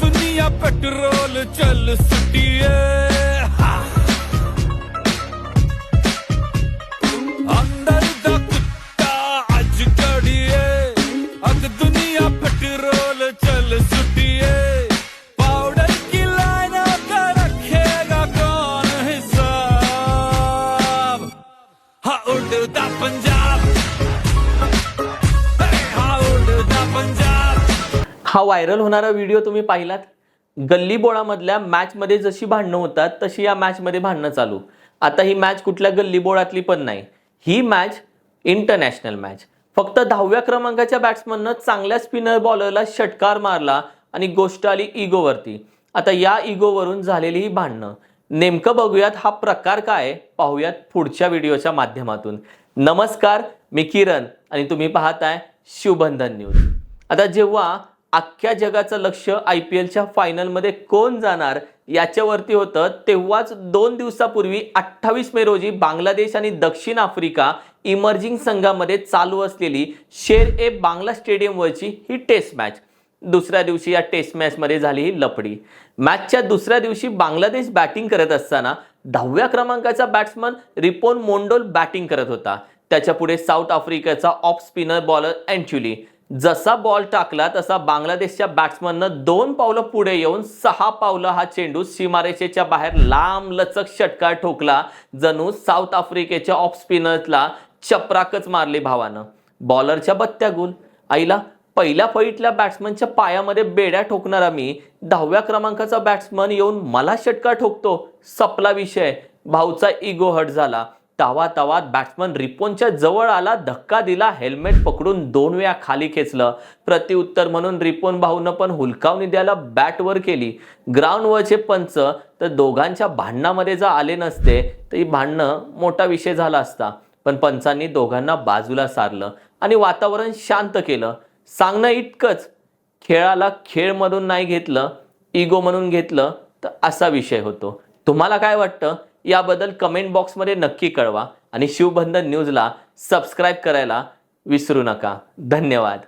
दुनिया पेट्रोल चल सुटिए। अंदर दा कुत्ता अज कड़िए अग दुनिया पेट्रोल चल सुटिए। पाउडर की लाइन का रखेगा कौन हिसाब? हा उड़ता पंजाब। हा व्हायरल होणारा व्हिडिओ तुम्ही पाहिलात? गल्लीबोळामधल्या मॅचमध्ये जशी भांडणं होतात तशी या मॅचमध्ये भांडणं चालू. आता ही मॅच कुठल्या गल्लीबोळातली पण नाही. ही मॅच इंटरनॅशनल मॅच फक्त दहाव्या क्रमांकाच्या बॅट्समननं चांगल्या स्पिनर बॉलरला षटकार मारला आणि गोष्ट आली इगोवरती आता या इगोवरून झालेली ही भांडणं. नेमकं बघूयात हा प्रकार काय आहे, पाहूयात पुढच्या व्हिडिओच्या माध्यमातून. नमस्कार मी किरण आणि तुम्ही पाहताय शिवबंधन न्यूज. आता जेव्हा अख्ख्या जगाचं लक्ष आय पी एलच्या फायनलमध्ये कोण जाणार याच्यावरती होतं. तेव्हाच दोन दिवसापूर्वी अठ्ठावीस मे रोजी बांगलादेश आणि दक्षिण आफ्रिका इमर्जिंग संघामध्ये चालू असलेली शेर ए बांगला स्टेडियमवरची ही टेस्ट मॅच. दुसऱ्या दिवशी या टेस्ट मॅचमध्ये झाली ही लपडी मॅचच्या दुसऱ्या दिवशी बांगलादेश बॅटिंग करत असताना दहाव्या क्रमांकाचा बॅट्समन रिपोन मोंडोल बॅटिंग करत होता. त्याच्या पुढे साऊथ आफ्रिकेचा ऑफ स्पिनर बॉलर अँच्युली जसा बॉल टाकला तसा बांगलादेशच्या बॅट्समननं दोन पावलं पुढे येऊन सहा पावलं हा चेंडू सीमारेषेच्या बाहेर लांब लचक षटकार ठोकला जणू साऊथ आफ्रिकेच्या ऑफ स्पिनर्सला चपराकच मारली भावानं. बॉलरच्या बत्त्या गुल. आईला पहिल्या फळीतल्या बॅट्समनच्या पायामध्ये बेड्या ठोकणारा मी दहाव्या क्रमांकाचा बॅट्समन येऊन मला षटकार ठोकतो सपला विषय. भाऊचा इगो हट झाला. तावा तावात बॅट्समन रिपोनच्या जवळ आला धक्का दिला हेल्मेट पकडून दोन वेळा खाली खेचलं. प्रतिउत्तर म्हणून रिपोन भाऊनं पण हुलकावणी द्यायला बॅटवर केली. ग्राउंडवरचे पंच तर दोघांच्या भांडणामध्ये जर आले नसते तर ही भांडणं मोठा विषय झाला असता. पण पंचांनी दोघांना बाजूला सारलं आणि वातावरण शांत केलं. सांगणं इतकंच खेळाला खेळ म्हणून नाही घेतलं इगो म्हणून घेतलं तर असा विषय होतो. तुम्हाला काय वाटतं? याबद्दल कमेंट बॉक्समध्ये नक्की कळवा. आणि शिवबंधन न्यूजला सबस्क्राईब करायला विसरू नका. धन्यवाद.